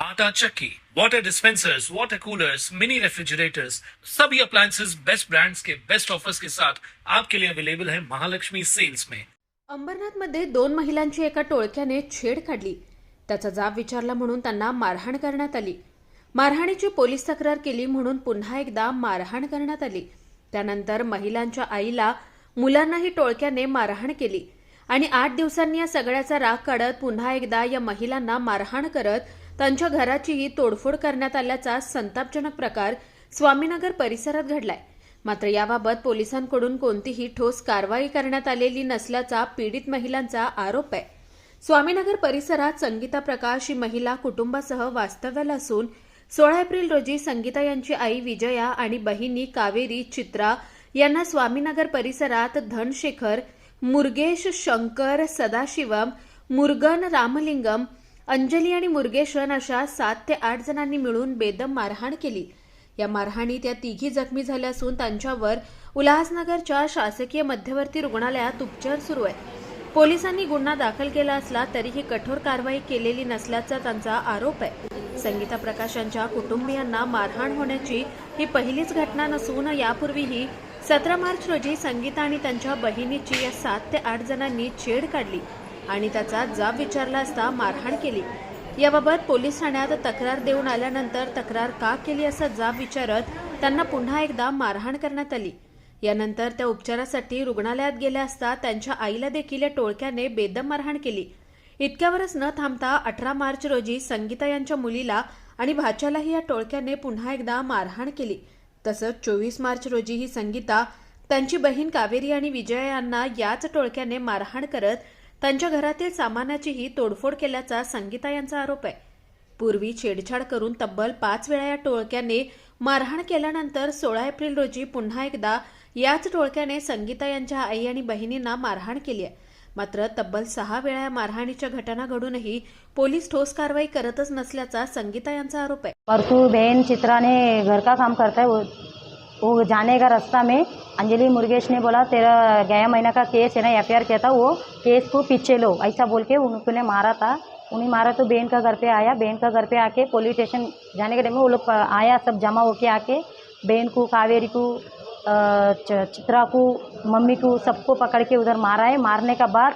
आटा चक्की, water dispensers water coolers mini refrigerators सभी appliances best brands के बेस्ट ऑफर्स के साथ आपके लिए अवेलेबल है महालक्ष्मी सेल्स में। अंबरनाथमध्ये दोन महिलांची एका टोळक्याने छेड काढली. त्याचा जाब विचारला म्हणून त्यांना मारहाण करण्यात आली. मारहाणीची पोलीस तक्रार केली म्हणून पुन्हा एकदा मारहाण करण्यात आली. त्यानंतर महिलांच्या आईला मुलांनाही टोळक्याने मारहाण केली. आणि आठ दिवसांनी या सगळ्याचा राग काढत पुन्हा एकदा या महिलांना मारहाण करत त्यांच्या घराचीही तोडफोड करण्यात आल्याचा संतापजनक प्रकार स्वामीनगर परिसरात घडलाय. मात्र याबाबत पोलिसांकडून कोणतीही ठोस कारवाई करण्यात आलेली नसल्याचा पीडित महिलांचा आरोप आहे. स्वामीनगर परिसरात संगीता प्रकाश ही महिला कुटुंबासह वास्तव्याला असून सोळा एप्रिल रोजी संगीता यांची आई विजया आणि बहिणी कावेरी चित्रा यांना स्वामीनगर परिसरात धनशेखर मुर्गेश शंकर सदाशिवम मुरगन रामलिंगम अंजली आणि मुर्गेशन अशा सात ते आठ जणांनी मिळून बेदम मारहाण केली. या मारहाणीत या तिघी जखमी झाल्या असून त्यांच्यावर उल्हासनगरच्या शासकीय मध्यवर्ती रुग्णालयात उपचार सुरू आहे पोलिसांनी गुन्हा दाखल केला असला तरीही कठोर कारवाई केलेली नसल्याचा त्यांचा आरोप आहे. संगीता प्रकाश यांच्या कुटुंबियांना मारहाण होण्याची ही पहिलीच घटना नसून यापूर्वीही सतरा मार्च रोजी संगीता आणि त्यांच्या बहिणीची या सात ते आठ जणांनी छेड काढली आणि त्याचा जाब विचारला असता मारहाण केली. याबाबत पोलीस ठाण्यात तक्रार देऊन आल्यानंतर तक्रार का केली असा जाब विचारत त्यांना पुन्हा एकदा मारहाण करण्यात आली. यानंतर त्या उपचारासाठी रुग्णालयात गेल्या असता त्यांच्या आईला देखील या टोळक्याने बेदम मारहाण केली. इतक्यावरच न थांबता अठरा मार्च रोजी संगीता यांच्या मुलीला आणि भाच्यालाही या टोळक्याने पुन्हा एकदा मारहाण केली. तसंच चोवीस मार्च रोजी ही संगीता त्यांची बहीण कावेरी आणि विजया यांना याच टोळक्याने मारहाण करत त्यांच्या घरातील सामानाचीही तोडफोड केल्याचा संगीता यांचा आरोप आहे. पूर्वी छेडछाड करून तब्बल पाच वेळा या टोळक्याने मारहाण केल्यानंतर सोळा एप्रिल रोजी पुन्हा एकदा याच टोळक्याने संगीता यांच्या आई आणि बहिणींना मारहाण केली आहे. मात्र तब्बल सहा वेळा या मारहाणीच्या घटना घडूनही पोलीस ठोस कारवाई करतच नसल्याचा संगीता यांचा आरोप आहे. परसों बहन चित्रा ने घर का काम करता है वो वो जाने का रास्ता में अंजलि मुर्गेश ने बोला तेरा गया महीना का केस है ना एफ किया था वो केस को पीछे लो। ऐसा बोल के उन्होंने मारा था। उन्हें मारा तो बहन का घर पे आया। बहन का घर पे आके पुलिस स्टेशन जाने के टाइम में वो लोग आया सब जमा होके आके बहन को कावेरी को चित्रा को, मम्मी को सबको पकड़ के उधर मारा है, मारने का बाद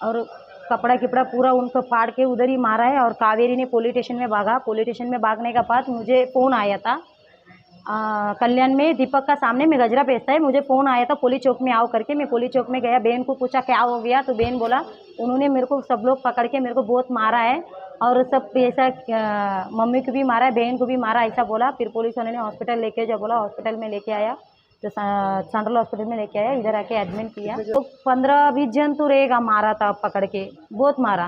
और कपड़ा किपड़ा पूरा उनको फाड़ के उधर ही मारा है और कावेरी ने पुलिस स्टेशन में भागा। पुलिस स्टेशन में भागने का बाद मुझे फ़ोन आया था। कल्याण में दीपक का सामने में गजरा बेचता है। मुझे फ़ोन आया था पुलिस चौक में आओ करके। मैं पुलिस चौक में गया। बहन को पूछा, क्या हो गया? तो बहन बोला, उन्होंने मेरे को सब लोग पकड़ के मेरे को बहुत मारा है और सब ऐसा मम्मी को भी मारा है, बहन को भी मारा ऐसा बोला। फिर पुलिस वाले ने हॉस्पिटल लेके जब बोला हॉस्पिटल में लेके आया। तो सेंट्रल हॉस्पिटल में लेके आया इधर आके एडमिट किया। तो पंद्रह बीस जन तो रहेगा मारा था पकड़ के बहुत मारा।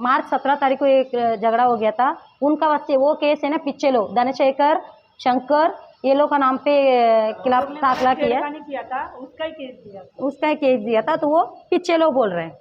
मार्च सत्रह तारीख को एक झगड़ा हो गया था। उनका वास्ते वो केस है ना पिछले लो धनशेखर शंकर ये लोग का नाम पे खिलाफ दाखला किया। किया था उसका ही केस दिया उसका केस दिया था तो वो पिछले लोग बोल रहे हैं।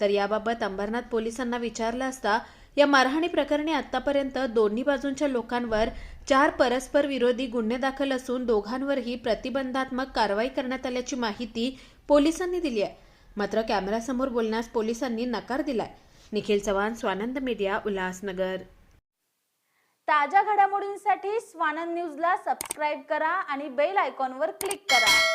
तर याबाबत अंबरनाथ पोलिसांना विचारलं असता या मारहाणी प्रकरणी आतापर्यंत दोन्ही बाजूंच्या लोकांवर चार परस्पर विरोधी गुन्हे दाखल असून दोघांवरही प्रतिबंधात्मक कारवाई करण्यात आल्याची माहिती पोलिसांनी दिली आहे. मात्र कॅमेऱ्यासमोर बोलण्यास पोलिसांनी नकार दिलाय. निखिल चव्हाण स्वानंद मीडिया उल्हासनगर. ताज्या घडामोडींसाठी स्वानंद न्यूजला सबस्क्राईब करा आणि बेल आयकॉनवर क्लिक करा.